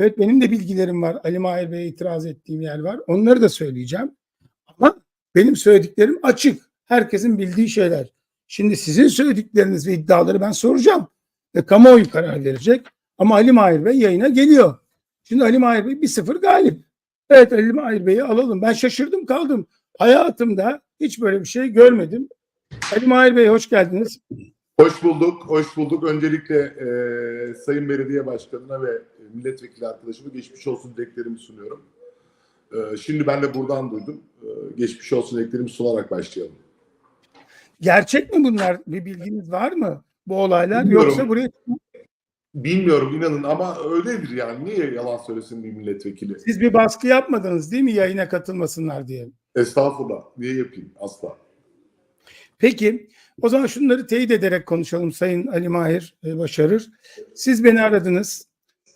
Evet benim de bilgilerim var. Ali Mahir Bey'e itiraz ettiğim yer var. Onları da söyleyeceğim. Ama benim söylediklerim açık. Herkesin bildiği şeyler. Şimdi sizin söyledikleriniz ve iddiaları ben soracağım. Ve kamuoyu karar verecek. Ama Ali Mahir Bey yayına geliyor. Şimdi Ali Mahir Bey 1-0 galip. Evet Ali Mahir Bey'i alalım. Ben şaşırdım kaldım. Hayatımda hiç böyle bir şey görmedim. Ali Mahir Bey hoş geldiniz. Hoş bulduk, hoş bulduk. Öncelikle e, Sayın Belediye Başkanı'na ve milletvekili arkadaşıma geçmiş olsun dileklerimi sunuyorum. E, şimdi ben de buradan duydum. E, geçmiş olsun dileklerimi sunarak başlayalım. Gerçek mi bunlar? Bir bilginiz var mı? Bu olaylar Bilmiyorum. yoksa buraya Bilmiyorum inanın ama öyledir yani. Niye yalan söylesin bir milletvekili? siz bir baskı yapmadınız değil mi yayına katılmasınlar diye? Estağfurullah. Niye yapayım? Asla. Peki o zaman şunları teyit ederek konuşalım Sayın Ali Mahir e, Başarır. Siz beni aradınız.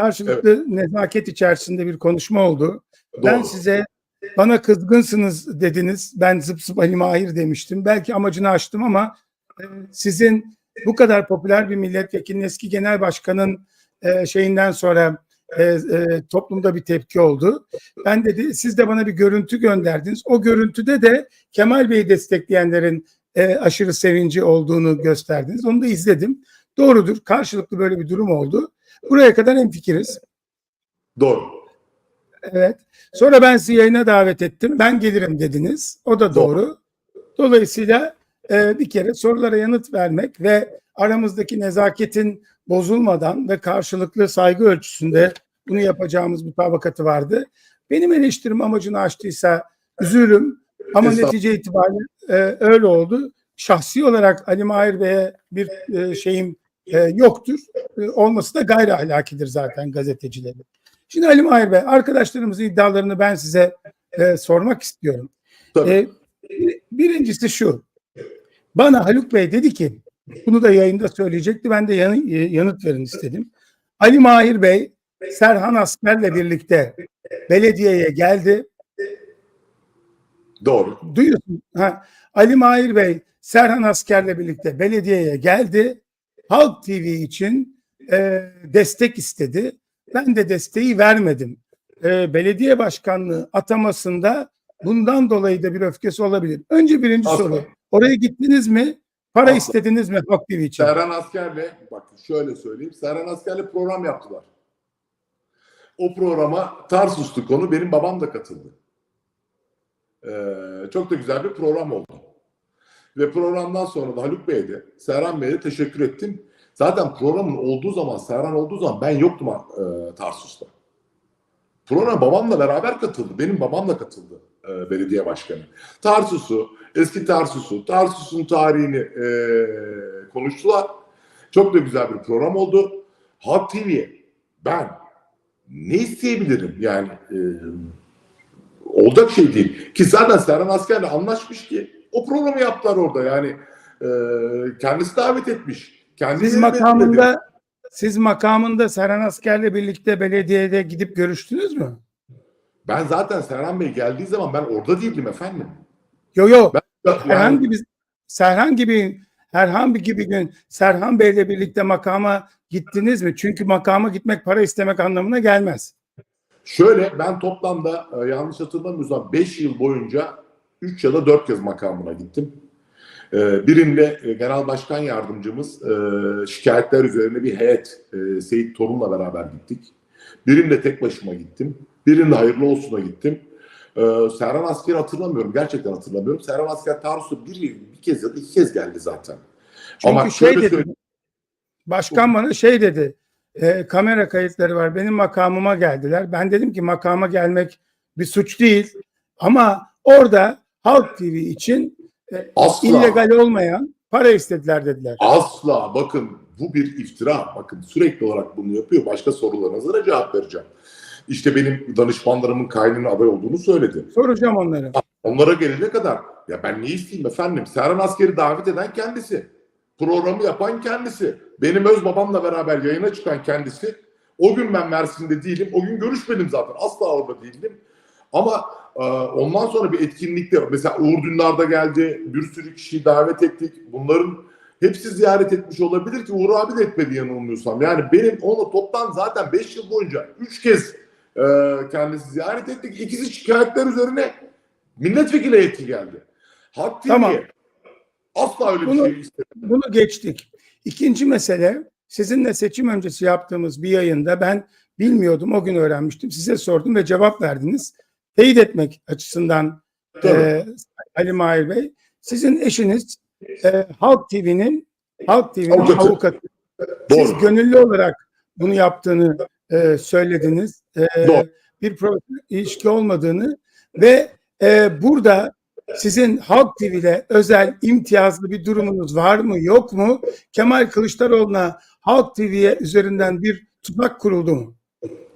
Karşılıklı nezaket içerisinde bir konuşma oldu. Ben Doğru. size bana kızgınsınız dediniz. Ben zıp zıp Ali Mahir demiştim. Belki amacını aştım ama e, sizin bu kadar popüler bir milletvekilinin eski genel başkanın e, şeyinden sonra e, e, toplumda bir tepki oldu. Ben dedi siz de bana bir görüntü gönderdiniz. O görüntüde de Kemal Bey'i destekleyenlerin e, aşırı sevinci olduğunu gösterdiniz. Onu da izledim. Doğrudur. Karşılıklı böyle bir durum oldu. Buraya kadar hemfikiriz. Doğru. Evet. Sonra ben sizi yayına davet ettim. Ben gelirim dediniz. O da doğru. Dolayısıyla e, bir kere sorulara yanıt vermek ve aramızdaki nezaketin bozulmadan ve karşılıklı saygı ölçüsünde bunu yapacağımız mutabakatı vardı. Benim eleştirim amacını aştıysa üzülürüm ama netice itibariyle e, öyle oldu. Şahsi olarak Ali Mahir Bey'e bir e, şeyim e, yoktur. E, olması da gayri ahlakidir zaten gazetecilerin. Şimdi Ali Mahir Bey, arkadaşlarımızın iddialarını ben size e, sormak istiyorum. Tabii. E, bir- birincisi şu. Bana Haluk Bey dedi ki, bunu da yayında söyleyecekti. Ben de yanı- e, yanıt verin istedim. Ali Mahir Bey, Serhan Asker'le birlikte belediyeye geldi. Doğru. Duyuyorsun. Ha, Ali Mahir Bey, Serhan Asker'le birlikte belediyeye geldi. Halk TV için e, destek istedi. Ben de desteği vermedim. E, belediye başkanlığı atamasında bundan dolayı da bir öfkesi olabilir. Önce birinci Asla. soru. Oraya gittiniz mi? Para Asla. istediniz mi Halk TV için? Serhan Asker'le bak şöyle söyleyeyim. Serhan Asker'le program yaptılar. O programa Tarsus'tu konu. Benim babam da katıldı. Ee, çok da güzel bir program oldu. Ve programdan sonra da Haluk Bey'e de Serhan Bey'e de teşekkür ettim. Zaten programın olduğu zaman, Serhan olduğu zaman ben yoktum e, Tarsus'ta. Programa babamla beraber katıldı. Benim babam da katıldı e, belediye başkanı. Tarsus'u, eski Tarsus'u, Tarsus'un tarihini e, konuştular. Çok da güzel bir program oldu. Halk TV'ye ben ne isteyebilirim yani e, olacak şey değil. Ki zaten Serhan Asker'le anlaşmış ki o programı yaptılar orada yani e, kendisi davet etmiş. Kendisi Siz makamında siz makamında Serhan Asker'le birlikte belediyede gidip görüştünüz mü? Ben zaten Serhan Bey geldiği zaman ben orada değildim efendim. Yo yo. Ben, yani, herhangi bir herhangi bir herhangi bir gün Serhan Bey'le birlikte makama gittiniz mi? Çünkü makama gitmek para istemek anlamına gelmez. Şöyle ben toplamda e, yanlış hatırlamıyorsam 5 yıl boyunca 3 ya da 4 kez makamına gittim. E, birinde e, genel başkan yardımcımız e, şikayetler üzerine bir heyet e, Seyit Torun'la beraber gittik. Birinde tek başıma gittim. Birinde hayırlı olsuna gittim. E, Serhan Asker'i hatırlamıyorum. Gerçekten hatırlamıyorum. Serhan Asker Tarsus'a bir, bir kez ya da iki kez geldi zaten. Çünkü Ama şey dedi. söyleyeyim. Başkan bana şey dedi. e, kamera kayıtları var. Benim makamıma geldiler. Ben dedim ki makama gelmek bir suç değil. Ama orada Halk TV için e, Asla. illegal olmayan para istediler dediler. Asla bakın bu bir iftira. Bakın sürekli olarak bunu yapıyor. Başka sorularınıza da cevap vereceğim. İşte benim danışmanlarımın kaynının aday olduğunu söyledi. Soracağım onları. Onlara gelene kadar ya ben ne isteyeyim efendim? Serhan Asker'i davet eden kendisi. Programı yapan kendisi. Benim öz babamla beraber yayına çıkan kendisi. O gün ben Mersin'de değilim. O gün görüşmedim zaten. Asla orada değildim. Ama e, ondan sonra bir etkinlikte mesela Uğur Dündar'da geldi. Bir sürü kişiyi davet ettik. Bunların hepsi ziyaret etmiş olabilir ki Uğur abi de etmedi yanılmıyorsam. Yani benim onu toptan zaten 5 yıl boyunca 3 kez e, kendisi ziyaret ettik. İkisi şikayetler üzerine milletvekili heyeti geldi. TV'ye Tamam. asla öyle Bunu- bir şey istemedi. Bunu geçtik. İkinci mesele sizinle seçim öncesi yaptığımız bir yayında ben bilmiyordum o gün öğrenmiştim. Size sordum ve cevap verdiniz. Teyit etmek açısından Tabii. e, Ali Mahir Bey. Sizin eşiniz e, Halk TV'nin Halk TV'nin Avukatı. avukatı. Siz Doğru. gönüllü olarak bunu yaptığını e, söylediniz. E, Doğru. bir ilişki olmadığını ve e, burada sizin Halk TV'de özel imtiyazlı bir durumunuz var mı yok mu? Kemal Kılıçdaroğlu'na Halk TV'ye üzerinden bir tuzak kuruldu mu?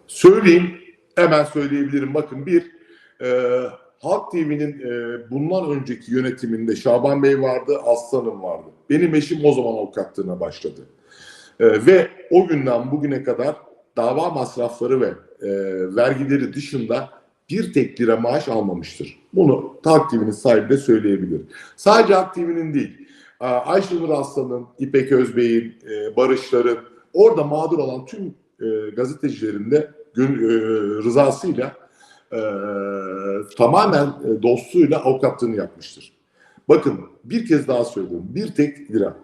Söyleyeyim, hemen söyleyebilirim. Bakın bir, e, Halk TV'nin e, bundan önceki yönetiminde Şaban Bey vardı, Aslanım vardı. Benim eşim o zaman avukatlığına başladı. E, ve o günden bugüne kadar dava masrafları ve e, vergileri dışında bir tek lira maaş almamıştır. Bunu Halk TV'nin sahibi de söyleyebilir. Sadece Halk TV'nin değil, e, Ayşenur Aslan'ın, İpek Özbey'in, e, Barışlar'ın, orada mağdur olan tüm e, gazetecilerin de gön- e, rızasıyla e, tamamen e, dostluğuyla avukatlığını yapmıştır. Bakın bir kez daha söylüyorum. Bir tek lira.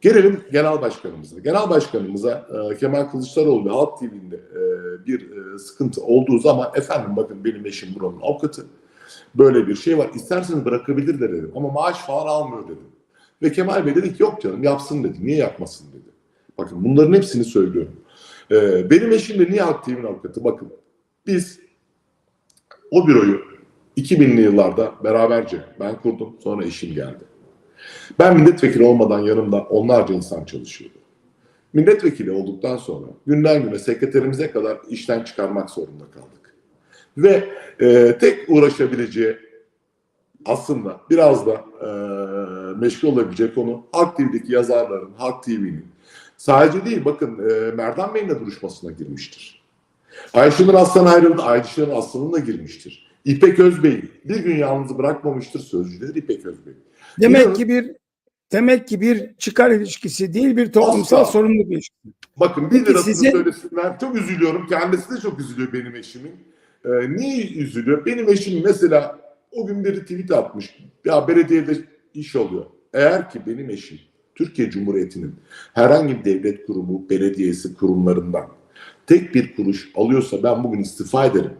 Gelelim genel başkanımıza. Genel başkanımıza e, Kemal Kılıçdaroğlu Halk TV'nde e, bir e, sıkıntı olduğu zaman efendim bakın benim eşim buranın avukatı. Böyle bir şey var. İsterseniz bırakabilir de dedim. Ama maaş falan almıyor dedim. Ve Kemal Bey dedi ki yok canım yapsın dedi. Niye yapmasın dedi. Bakın bunların hepsini söylüyorum. Ee, benim eşim de niye Halk TV'nin avukatı? Bakın biz o büroyu 2000'li yıllarda beraberce ben kurdum. Sonra eşim geldi. Ben milletvekili olmadan yanımda onlarca insan çalışıyordu. Milletvekili olduktan sonra günden güne sekreterimize kadar işten çıkarmak zorunda kaldık. Ve e, tek uğraşabileceği aslında biraz da e, meşgul olabilecek konu Halk TV'deki yazarların, Halk TV'nin sadece değil bakın e, Merdan Bey'in de duruşmasına girmiştir. Ayşenur Aslan ayrıldı, Ayşenur Aslan'ın da girmiştir. İpek Özbey bir gün yalnız bırakmamıştır sözcüleri İpek Özbey. Demek İnanın- ki bir demek ki bir çıkar ilişkisi değil bir toplumsal Asla. sorumluluk ilişkisi. Bakın bir lirasını sizin- söylesinler. Çok üzülüyorum. Kendisi de çok üzülüyor benim eşimin. Ee, niye üzülüyor? Benim eşim mesela o gün bir tweet atmış. Ya belediyede iş oluyor. Eğer ki benim eşim Türkiye Cumhuriyeti'nin herhangi bir devlet kurumu, belediyesi kurumlarından tek bir kuruş alıyorsa ben bugün istifa ederim.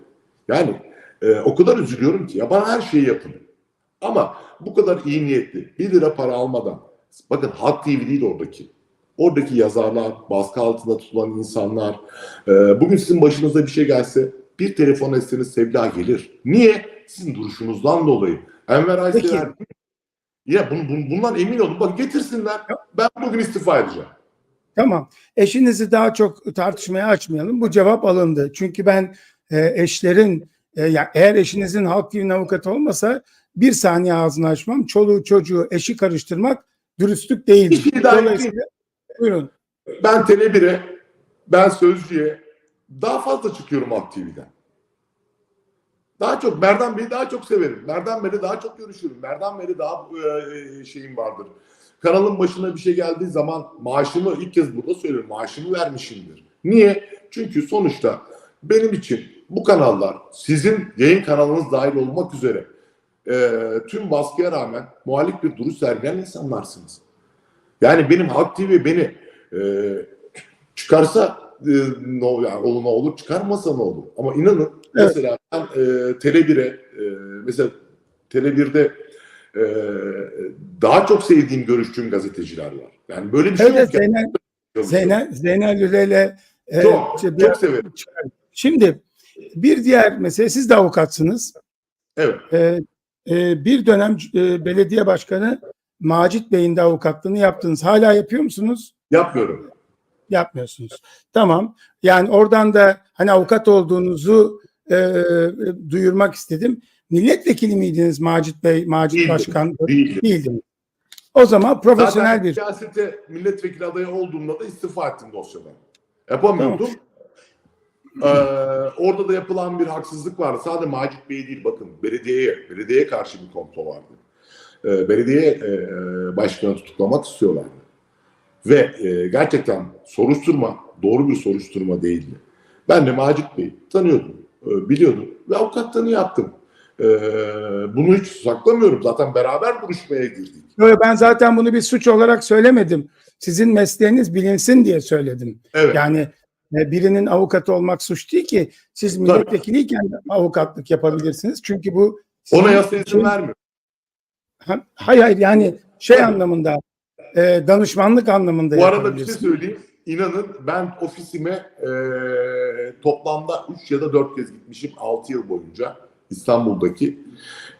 Yani e, o kadar üzülüyorum ki ya bana her şeyi yapın. Ama bu kadar iyi niyetli, bir lira para almadan, bakın Halk TV değil oradaki. Oradaki yazarlar, baskı altında tutulan insanlar, e, bugün sizin başınıza bir şey gelse bir telefon etseniz Sevda gelir. Niye? Sizin duruşunuzdan dolayı. Enver Aysever, ya bun, bun- bundan emin olun. Bak getirsinler. Ben bugün istifa edeceğim. Tamam. Eşinizi daha çok tartışmaya açmayalım. Bu cevap alındı. Çünkü ben e, eşlerin e, ya eğer eşinizin Halk TV'nin avukatı olmasa bir saniye ağzını açmam. Çoluğu çocuğu eşi karıştırmak dürüstlük değildir. Bir şey daha Dolayısıyla buyurun. Ben Tele1'e, ben Sözcü'ye daha fazla çıkıyorum Halk TV'den. Daha çok Merdan Bey'i daha çok severim. Merdan Bey'le daha çok görüşürüm. Merdan Bey'le daha e, şeyim vardır. Kanalın başına bir şey geldiği zaman maaşımı ilk kez burada söylüyorum. Maaşımı vermişimdir. Niye? Çünkü sonuçta benim için bu kanallar sizin yayın kanalınız dahil olmak üzere e, tüm baskıya rağmen muhalif bir duruş sergileyen insanlarsınız. Yani benim Halk TV beni e, çıkarsa e, ne olur, yani olur ne olur çıkarmasa ne olur. Ama inanın Evet. mesela ben e, Tele1'e e, mesela Tele1'de e, daha çok sevdiğim görüştüğüm gazeteciler var. Yani böyle bir şey Evet, yok. Zeynel, Zeynel, Zeynel e, Çok, şey, çok severim. Şimdi bir diğer mesele siz de avukatsınız. Evet. E, e, bir dönem e, belediye başkanı Macit Bey'in de avukatlığını yaptınız. Hala yapıyor musunuz? Yapmıyorum. Yapmıyorsunuz. Tamam. Yani oradan da hani avukat olduğunuzu e, duyurmak istedim. Milletvekili miydiniz Macit Bey, Macit Değildim. Başkan? Değildim. Değildiniz. O zaman profesyonel Zaten bir siyasete milletvekili adayı olduğumda da istifa ettim dosyadan. Yapamıyordum. Ee, orada da yapılan bir haksızlık vardı. Sadece Macit Bey değil bakın belediyeye, belediyeye karşı bir komplo vardı. e, belediye e, başkanı tutuklamak istiyorlardı. Ve e, gerçekten soruşturma doğru bir soruşturma değildi. Ben de Macit Bey'i tanıyordum, e, biliyordum ve avukatlığını yaptım. E, bunu hiç saklamıyorum. Zaten beraber duruşmaya girdik. Yo, Ben zaten bunu bir suç olarak söylemedim. Sizin mesleğiniz bilinsin diye söyledim. Evet. Yani e, birinin avukatı olmak suç değil ki. Siz milletvekiliyken avukatlık yapabilirsiniz. Çünkü bu Ona yasa izin için- vermiyor. Ha- Hayır hayır yani şey anlamında e, danışmanlık anlamında Bu arada bir şey söyleyeyim. İnanın ben ofisime e, toplamda 3 ya da 4 kez gitmişim 6 yıl boyunca İstanbul'daki.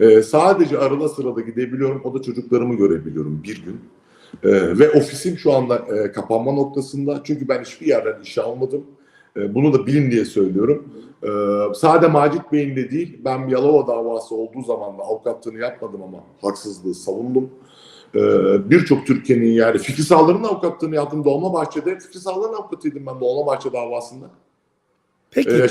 E, sadece arada sırada gidebiliyorum. O da çocuklarımı görebiliyorum bir gün. E, ve ofisim şu anda e, kapanma noktasında. Çünkü ben hiçbir yerden işe almadım. E, bunu da bilin diye söylüyorum. E, sade Macit Bey'in de değil, ben Yalova davası olduğu zaman da avukatlığını yapmadım ama haksızlığı savundum. Ee, birçok Türkiye'nin yani Fikri Sağlar'ın avukatlığını yaptım Dolmabahçe'de. Fikri Sağlar'ın avukatıydım ben Dolmabahçe davasında. Peki Ee,